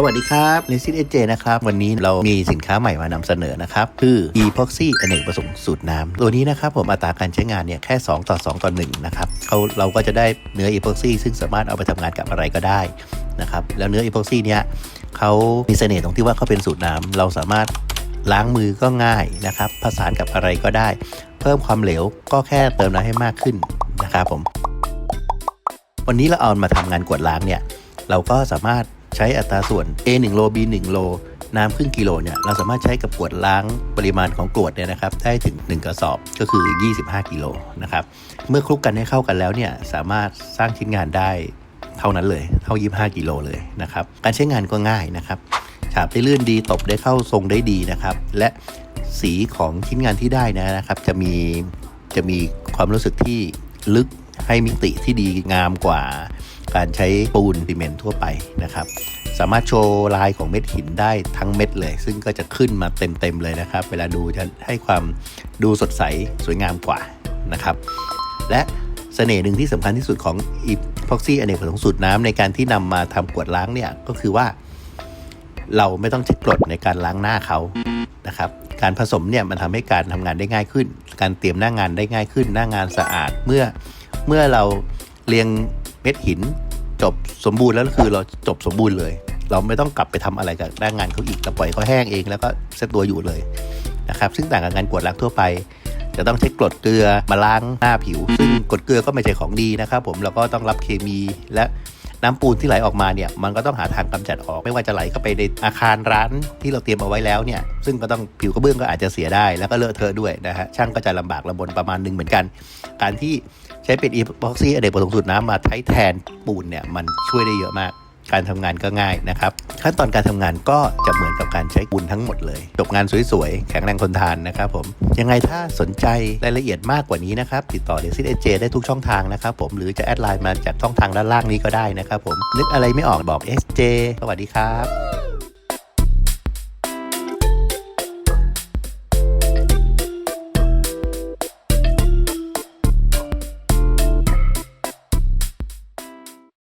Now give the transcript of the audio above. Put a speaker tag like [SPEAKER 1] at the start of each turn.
[SPEAKER 1] สวัสดีครับเลซิสเอเจนะครับ วันนี้เรามีสินค้าใหม่มานำเสนอนะครับ คือ epoxy อเนกประสงค์สูตรน้ำ ตัวนี้นะครับผมอัตราการใช้งานเนี่ยแค่ 2 ต่อ 2 ต่อ 1 นะครับเขาเราก็จะได้เนื้อ epoxy ซึ่งสามารถเอาไปทำงานกับอะไรก็ได้นะครับ แล้วเนื้อ epoxy เนี่ยเขามีเสน่ห์ตรงที่ว่าเขาเป็นสูตรน้ำ เราสามารถล้างมือก็ง่ายนะครับ ผสานกับอะไรก็ได้ เพิ่มความเหลวก็แค่เติมน้ำให้มากขึ้นนะครับผม วันนี้เราเอามาทำงานกวดล้างเนี่ยเราก็สามารถ ใช้อัตราส่วน A 1โล B 1โลน้ำครึ่งกิโลเนี่ยเราสามารถใช้กับกวดล้างปริมาณของกรวดเนี่ยนะครับได้ถึง 1 กระสอบก็คือ 25 กิโลนะครับเมื่อคลุกกันให้เข้ากันแล้วเนี่ยสามารถสร้างชิ้นงานได้เท่านั้นเลย เท่า 25 กิโลเลยนะครับการใช้งานก็ง่ายนะครับฉาบได้ลื่นดีตบได้เข้าทรงได้ดีนะครับ และสีของชิ้นงานที่ได้นะครับจะมีจะมีความรู้สึกที่ลึกให้มิติที่ดีงามกว่า การใช้ปูนซีเมนต์ทั่วไปนะครับสามารถโชว์ลายของเม็ดหินได้ทั้งเม็ดเลย ซึ่งก็จะขึ้นมาเต็มๆเลยนะครับ เวลาดูจะให้ความดูสดใสสวยงามกว่านะครับ และเสน่ห์หนึ่งที่สำคัญที่สุดของอีพ็อกซี่อเนกประสงค์สูตรน้ำในการที่นำมาทำกวดล้างเนี่ยก็คือว่า เราไม่ต้องใช้กรดในการล้างหน้าเขานะครับการผสมเนี่ยมันทำให้การทำงานได้ง่ายขึ้น การเตรียมหน้างานได้ง่ายขึ้น หน้างานสะอาดเมื่อเมื่อเราเรียง ม็ดหิน จบสมบูรณ์แล้วคือเราจบสมบูรณ์เลย เราไม่ต้องกลับไปทำอะไรกับหน้างานเขาอีกเราปล่อยเขาแห้งเองแล้วก็เซตตัวอยู่เลยนะครับซึ่งต่างกับการกวดล้างทั่วไป จะต้องใช้กรดเกลือมาล้างหน้าผิว ซึ่งกรดเกลือก็ไม่ใช่ของดีนะครับผมเราก็ต้องรับเคมีและ น้ำปูนที่ไหลออกมาเนี่ยมันก็ต้องหาทางกำจัดออก ไม่ว่าจะไหลเข้าไปในอาคารร้านที่เราเตรียมเอาไว้แล้วเนี่ยซึ่งก็ต้องผิวกระเบื้องก็อาจจะเสียได้แล้วก็เลอะเทอะด้วยนะฮะช่างก็จะลำบากลำบนประมาณหนึงเหมือนกัน การที่ใช้เป็นอีพ็อกซี่อเนกประสงค์สูตรน้ำมาใช้แทนปูนเนี่ยมันช่วยได้เยอะมาก การทำงานก็ง่ายนะครับ ขั้นตอนการทำงานก็จะเหมือนกับการใช้บุญทั้งหมดเลยจบงานสวยๆ แข็งแรงทนทานนะครับผม ยังไงถ้าสนใจรายละเอียดมากกว่านี้นะครับ ติดต่อเดซิเอเจได้ทุกช่องทางนะครับผมหรือจะแอดไลน์มาจากช่องทางด้านล่างนี้ก็ได้นะครับผมนึกอะไรไม่ออกบอก SJ สวัสดีครับ